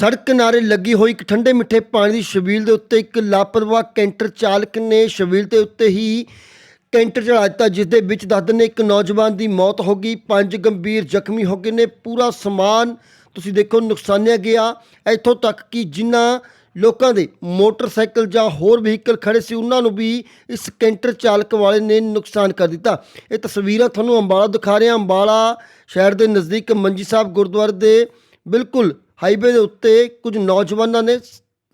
ਸੜਕ ਕਿਨਾਰੇ ਲੱਗੀ ਹੋਈ ਇੱਕ ਠੰਡੇ ਮਿੱਠੇ ਪਾਣੀ ਦੀ ਛਬੀਲ ਦੇ ਉੱਤੇ ਇੱਕ ਲਾਪਰਵਾਹ ਕੈਂਟਰ ਚਾਲਕ ਨੇ ਛਬੀਲ ਦੇ ਉੱਤੇ ਹੀ ਕੈਂਟਰ ਚੜਾ ਦਿੱਤਾ, ਜਿਸ ਦੇ ਵਿੱਚ ਦੱਸਦੇ ਨੇ ਇੱਕ ਨੌਜਵਾਨ ਦੀ ਮੌਤ ਹੋ ਗਈ। ਪੰਜ ਗੰਭੀਰ ਜ਼ਖਮੀ ਹੋ ਗਏ ਨੇ। ਪੂਰਾ ਸਮਾਨ ਤੁਸੀਂ ਦੇਖੋ, ਨੁਕਸਾਨਿਆ ਗਿਆ। ਇੱਥੋਂ ਤੱਕ ਕਿ ਜਿਨ੍ਹਾਂ ਲੋਕਾਂ ਦੇ ਮੋਟਰਸਾਈਕਲ ਜਾਂ ਹੋਰ ਵਹੀਕਲ ਖੜੇ ਸੀ, ਉਹਨਾਂ ਨੂੰ ਵੀ ਇਸ ਕੈਂਟਰ ਚਾਲਕ ਵਾਲੇ ਨੇ ਨੁਕਸਾਨ ਕਰ ਦਿੱਤਾ। ਇਹ ਤਸਵੀਰਾਂ ਤੁਹਾਨੂੰ ਅੰਬਾਲਾ ਦਿਖਾ ਰਿਹਾ। ਅੰਬਾਲਾ ਸ਼ਹਿਰ ਦੇ ਨਜ਼ਦੀਕ ਮੰਜੀ ਸਾਹਿਬ ਗੁਰਦੁਆਰੇ ਦੇ ਬਿਲਕੁਲ ਹਾਈਵੇ ਦੇ ਉੱਤੇ ਕੁਝ ਨੌਜਵਾਨਾਂ ਨੇ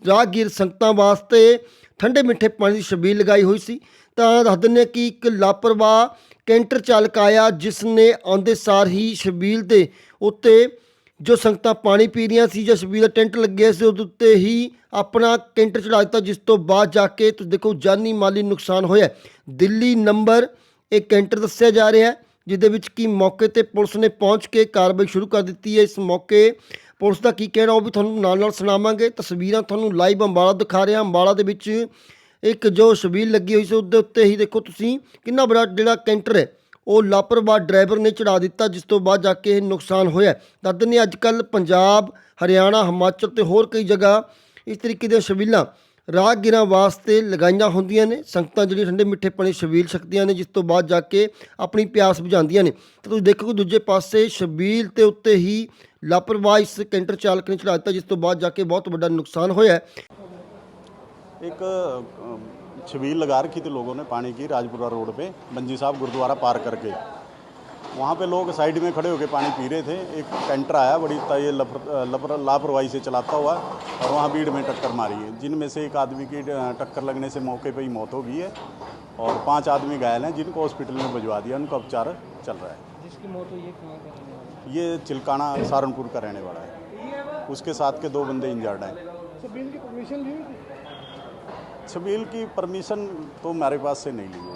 ਰਾਹਗੀਰ ਸੰਗਤਾਂ ਵਾਸਤੇ ਠੰਡੇ ਮਿੱਠੇ ਪਾਣੀ ਦੀ ਛਬੀਲ ਲਗਾਈ ਹੋਈ ਸੀ। ਤਾਂ ਦੱਸ ਦਿੰਦੇ ਹਾਂ ਕਿ ਇੱਕ ਲਾਪਰਵਾਹ ਕੈਂਟਰ ਚਾਲਕ ਆਇਆ, ਜਿਸ ਨੇ ਆਉਂਦੇ ਸਾਰ ਹੀ ਛਬੀਲ ਦੇ ਉੱਤੇ ਜੋ ਸੰਗਤਾਂ ਪਾਣੀ ਪੀ ਰਹੀਆਂ ਸੀ, ਜਾਂ ਛਬੀਲ ਦਾ ਟੈਂਟ ਲੱਗਿਆ ਸੀ, ਉਹਦੇ ਉੱਤੇ ਹੀ ਆਪਣਾ ਕੈਂਟਰ ਚੜਾ ਦਿੱਤਾ, ਜਿਸ ਤੋਂ ਬਾਅਦ ਜਾ ਕੇ ਤੁਸੀਂ ਦੇਖੋ ਜਾਨੀ ਮਾਲੀ ਨੁਕਸਾਨ ਹੋਇਆ। ਦਿੱਲੀ ਨੰਬਰ ਇਹ ਕੈਂਟਰ ਦੱਸਿਆ ਜਾ ਰਿਹਾ ਹੈ, ਜਿਹਦੇ ਵਿੱਚ ਕੀ ਮੌਕੇ ਤੇ ਪੁਲਿਸ ਨੇ ਪਹੁੰਚ ਕੇ ਕਾਰਵਾਈ ਸ਼ੁਰੂ ਕਰ ਦਿੱਤੀ ਹੈ। ਇਸ ਮੌਕੇ ਪੁਲਿਸ ਦਾ ਕੀ ਕਹਿਣਾ, ਉਹ ਵੀ ਤੁਹਾਨੂੰ ਨਾਲ ਨਾਲ ਸੁਣਾਵਾਂਗੇ। ਤਸਵੀਰਾਂ ਤੁਹਾਨੂੰ ਲਾਈਵ ਅੰਬਾਲਾ ਦਿਖਾ ਰਿਹਾ। ਅੰਬਾਲਾ ਦੇ ਵਿੱਚ ਇੱਕ ਜੋ ਸ਼ਬੀਲ ਲੱਗੀ ਹੋਈ ਸੀ, ਉਹਦੇ ਉੱਤੇ ਹੀ ਦੇਖੋ ਤੁਸੀਂ, ਕਿੰਨਾ ਬੜਾ ਜਿਹੜਾ ਕੈਂਟਰ ਹੈ, ਉਹ ਲਾਪਰਵਾਹ ਡਰਾਈਵਰ ਨੇ ਚੜਾ ਦਿੱਤਾ, ਜਿਸ ਤੋਂ ਬਾਅਦ ਜਾ ਕੇ ਇਹ ਨੁਕਸਾਨ ਹੋਇਆ ਦੱਸਦੇ ਨੇ ਅੱਜ ਕੱਲ ਪੰਜਾਬ, ਹਰਿਆਣਾ, ਹਿਮਾਚਲ ਤੇ ਹੋਰ ਕਈ ਜਗ੍ਹਾ ਇਸ ਤਰੀਕੇ ਦੀਆਂ ਸ਼ਬੀਲਾਂ ਰਾਹਗੀਰਾਂ ਵਾਸਤੇ ਲਗਾਈਆਂ ਹੁੰਦੀਆਂ ਨੇ ਸੰਗਤਾਂ ਜਿਹੜੀਆਂ ਠੰਡੇ ਮਿੱਠੇ ਪਾਣੀ ਛਬੀਲ ਛਕਦੀਆਂ ਨੇ ਜਿਸ ਤੋਂ ਬਾਅਦ ਜਾ ਕੇ ਆਪਣੀ ਪਿਆਸ ਬੁਝਾਉਂਦੀਆਂ ਨੇ ਤਾਂ ਤੁਸੀਂ ਦੇਖੋ ਕਿ ਦੂਜੇ ਪਾਸੇ ਛਬੀਲ ਤੇ ਉੱਤੇ ਹੀ ਲਾਪਰਵਾਹ ਇਸ ਕੈਂਟਰ ਚਾਲਕ ਨੇ ਚੜਾ ਦਿੱਤਾ ਜਿਸ ਤੋਂ ਬਾਅਦ ਜਾ ਕੇ ਬਹੁਤ ਵੱਡਾ ਨੁਕਸਾਨ ਹੋਇਆ ਹੈ। एक अ, छबील लगा रखी थी लोगों ने पानी की राजपुरा रोड पे मंजी साहब गुरुद्वारा पार करके वहाँ पे लोग साइड में खड़े होकर पानी पी रहे थे। एक कैंटर आया बड़ी ये लपर, लपर, लापरवाही से चलाता हुआ और वहाँ भीड़ में टक्कर मारी है। जिनमें से एक आदमी की टक्कर लगने से मौके पे ही मौत हो गई है और पाँच आदमी घायल हैं जिनको हॉस्पिटल में भिजवा दिया। उनका उपचार चल रहा है। जिसकी मौत हुई है है? ये चिलकाना सहारनपुर का रहने वाला है। उसके साथ के दो बंदे इंजर्ड हैं। छबील की परमिशन ली छबील की परमिशन तो मेरे पास से नहीं ली है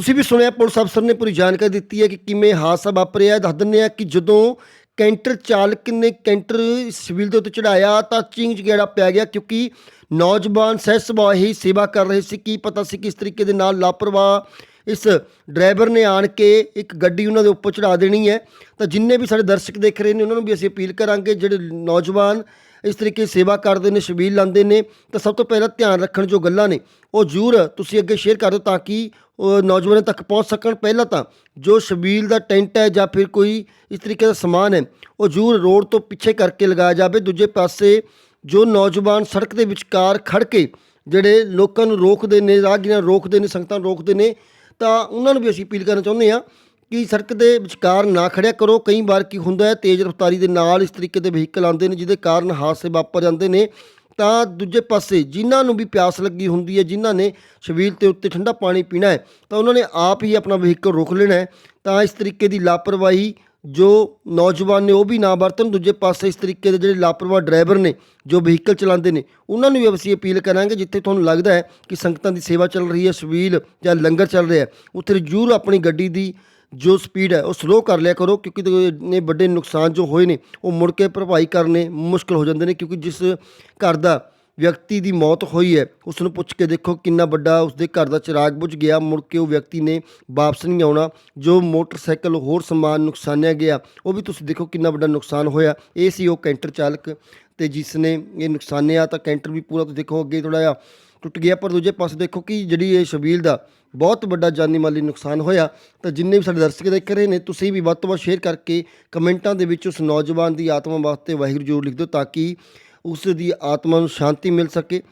ਤੁਸੀਂ ਵੀ ਸੁਣਿਆ ਪੁਲਿਸ ਅਫਸਰ ਨੇ ਪੂਰੀ ਜਾਣਕਾਰੀ ਦਿੱਤੀ ਹੈ ਕਿ ਕਿਵੇਂ ਹਾਦਸਾ ਵਾਪਰਿਆ। ਦੱਸ ਦਿੰਦੇ ਆ ਕਿ ਜਦੋਂ ਕੈਂਟਰ ਚਾਲਕ ਨੇ ਕੈਂਟਰ ਸਿਵਲ ਦੇ ਉੱਤੇ ਚੜਾਇਆ ਤਾਂ ਚਿੰਗ ਗੇੜਾ ਪੈ ਗਿਆ ਕਿਉਂਕਿ ਨੌਜਵਾਨ ਸਹਿਜ ਸੁਭਾਅ ਹੀ ਸੇਵਾ ਕਰ ਰਹੇ ਸੀ। ਕੀ ਪਤਾ ਸੀ ਕਿਸ ਤਰੀਕੇ ਦੇ ਨਾਲ ਲਾਪਰਵਾਹ ਇਸ ਡਰਾਈਵਰ ਨੇ ਆਣ ਕੇ ਇੱਕ ਗੱਡੀ ਉਹਨਾਂ ਦੇ ਉੱਪਰ ਚੜਾ ਦੇਣੀ ਹੈ। ਤਾਂ ਜਿੰਨੇ ਵੀ ਸਾਡੇ ਦਰਸ਼ਕ ਦੇਖ ਰਹੇ ਨੇ, ਉਹਨਾਂ ਨੂੰ ਵੀ ਅਸੀਂ ਅਪੀਲ ਕਰਾਂਗੇ, ਜਿਹੜੇ ਨੌਜਵਾਨ ਇਸ ਤਰੀਕੇ ਸੇਵਾ ਕਰਦੇ ਨੇ, ਸ਼ਬੀਲ ਲਾਉਂਦੇ ਨੇ, ਤਾਂ ਸਭ ਤੋਂ ਪਹਿਲਾਂ ਧਿਆਨ ਰੱਖਣ ਜੋ ਗੱਲਾਂ ਨੇ, ਉਹ ਜ਼ਰੂਰ ਤੁਸੀਂ ਅੱਗੇ ਸ਼ੇਅਰ ਕਰ ਦਿਓ ਤਾਂ ਕਿ ਨੌਜਵਾਨਾਂ ਤੱਕ ਪਹੁੰਚ ਸਕਣ। ਪਹਿਲਾਂ ਤਾਂ ਜੋ ਸ਼ਬੀਲ ਦਾ ਟੈਂਟ ਹੈ ਜਾਂ ਫਿਰ ਕੋਈ ਇਸ ਤਰੀਕੇ ਦਾ ਸਮਾਨ ਹੈ, ਉਹ ਜ਼ਰੂਰ ਰੋਡ ਤੋਂ ਪਿੱਛੇ ਕਰਕੇ ਲਗਾਇਆ ਜਾਵੇ। ਦੂਜੇ ਪਾਸੇ ਜੋ ਨੌਜਵਾਨ ਸੜਕ ਦੇ ਵਿਚਕਾਰ ਖੜ ਕੇ ਜਿਹੜੇ ਲੋਕਾਂ ਨੂੰ ਰੋਕਦੇ ਨੇ, ਰਾਹਗੀਰਾਂ ਨੂੰ ਰੋਕਦੇ ਨੇ, ਸੰਗਤਾਂ ਨੂੰ ਰੋਕਦੇ ਨੇ ਤਾਂ ਉਹਨਾਂ ਨੂੰ ਵੀ ਅਸੀਂ ਅਪੀਲ ਕਰਨਾ ਚਾਹੁੰਦੇ ਹਾਂ ਕਿ ਸੜਕ ਦੇ ਵਿਚਕਾਰ ਨਾ ਖੜਿਆ ਕਰੋ। ਕਈ ਵਾਰ ਕੀ ਹੁੰਦਾ ਹੈ, ਤੇਜ਼ ਰਫ਼ਤਾਰੀ ਦੇ ਨਾਲ ਇਸ ਤਰੀਕੇ ਦੇ ਵਹੀਕਲ ਆਉਂਦੇ ਨੇ, ਜਿਹਦੇ ਕਾਰਨ ਹਾਦਸੇ ਵਾਪਰ ਜਾਂਦੇ ਨੇ। ਤਾਂ ਦੂਜੇ ਪਾਸੇ ਜਿਨ੍ਹਾਂ ਨੂੰ ਵੀ ਪਿਆਸ ਲੱਗੀ ਹੁੰਦੀ ਹੈ, ਜਿਨ੍ਹਾਂ ਨੇ ਛਬੀਲ ਤੇ ਉੱਤੇ ਠੰਡਾ ਪਾਣੀ ਪੀਣਾ ਹੈ, ਤਾਂ ਉਹਨਾਂ ਨੇ ਆਪ ਹੀ ਆਪਣਾ ਵਹੀਕਲ ਰੋਕ ਲੈਣਾ ਹੈ। ਤਾਂ ਇਸ ਤਰੀਕੇ ਦੀ ਲਾਪਰਵਾਹੀ ਜੋ ਨੌਜਵਾਨ ਨੇ ਉਹ ਵੀ ਨਾ ਵਰਤਣ, ਦੂਜੇ ਪਾਸੇ ਇਸ ਤਰੀਕੇ ਦੇ ਜਿਹੜੇ ਲਾਪਰਵਾਹ ਡਰਾਈਵਰ ਨੇ, ਜੋ ਵਹੀਕਲ ਚਲਾਉਂਦੇ ਨੇ, ਉਹਨਾਂ ਨੂੰ ਵੀ ਅਸੀਂ ਅਪੀਲ ਕਰਾਂਗੇ, ਜਿੱਥੇ ਤੁਹਾਨੂੰ ਲੱਗਦਾ ਹੈ ਕਿ ਸੰਗਤਾਂ ਦੀ ਸੇਵਾ ਚੱਲ ਰਹੀ ਹੈ, ਸਵੀਲ ਜਾਂ ਲੰਗਰ ਚੱਲ ਰਿਹਾ ਉੱਥੇ ਜ਼ਰੂਰ ਆਪਣੀ ਗੱਡੀ ਦੀ ਜੋ ਸਪੀਡ ਹੈ, ਉਹ ਸਲੋ ਕਰ ਲਿਆ ਕਰੋ, ਕਿਉਂਕਿ ਤੇ ਨੇ ਵੱਡੇ ਨੁਕਸਾਨ ਜੋ ਹੋਏ ਨੇ, ਉਹ ਮੁੜ ਕੇ ਭਰਪਾਈ ਕਰਨੇ ਮੁਸ਼ਕਲ ਹੋ ਜਾਂਦੇ ਨੇ, ਕਿਉਂਕਿ ਜਿਸ ਘਰ ਦਾ ਵਿਅਕਤੀ ਦੀ ਮੌਤ ਹੋਈ ਹੈ। ਉਸ ਨੂੰ ਪੁੱਛ ਕੇ ਦੇਖੋ ਕਿੰਨਾ ਵੱਡਾ ਉਸਦੇ ਘਰ ਦਾ ਚਿਰਾਗ ਬੁਝ ਗਿਆ। ਮੁੜ ਕੇ ਉਹ ਵਿਅਕਤੀ ਨੇ ਵਾਪਸ ਨਹੀਂ ਆਉਣਾ। ਜੋ ਮੋਟਰਸਾਈਕਲ ਹੋਰ ਸਮਾਨ ਨੁਕਸਾਨਿਆ ਗਿਆ, ਉਹ ਵੀ ਤੁਸੀਂ ਦੇਖੋ ਕਿੰਨਾ ਵੱਡਾ ਨੁਕਸਾਨ ਹੋਇਆ। ਇਹ ਸੀ ਉਹ ਕੈਂਟਰ ਚਾਲਕ ਤੇ ਜਿਸ ਨੇ ਇਹ ਨੁਕਸਾਨਿਆ ਤਾਂ ਕੈਂਟਰ ਵੀ ਪੂਰਾ ਤੁਸੀਂ ਦੇਖੋ ਅੱਗੇ ਥੋੜਾ ਜਿਹਾ ਟੁੱਟ ਗਿਆ। ਪਰ ਦੂਜੇ ਪਾਸੇ ਦੇਖੋ ਕਿ ਜਿਹੜੀ ਇਹ ਸ਼ਬੀਲ ਦਾ ਬਹੁਤ ਵੱਡਾ ਜਾਨੀ ਮਾਲੀ ਨੁਕਸਾਨ ਹੋਇਆ, ਤਾਂ ਜਿੰਨੇ ਵੀ ਸਾਡੇ ਦਰਸ਼ਕ ਦੇਖ ਰਹੇ ਨੇ, ਤੁਸੀਂ ਵੀ ਵੱਧ ਤੋਂ ਵੱਧ ਸ਼ੇਅਰ ਕਰਕੇ ਕਮੈਂਟਾਂ ਦੇ ਵਿੱਚ ਉਸ ਨੌਜਵਾਨ ਦੀ ਆਤਮਾ ਵਾਸਤੇ ਵਾਹਿਗੁਰੂ ਜਰੂਰ ਲਿਖ ਦਿਓ ਤਾਂ ਕਿ ਉਸ ਦੀ ਆਤਮਾ ਨੂੰ ਸ਼ਾਂਤੀ ਮਿਲ ਸਕੇ।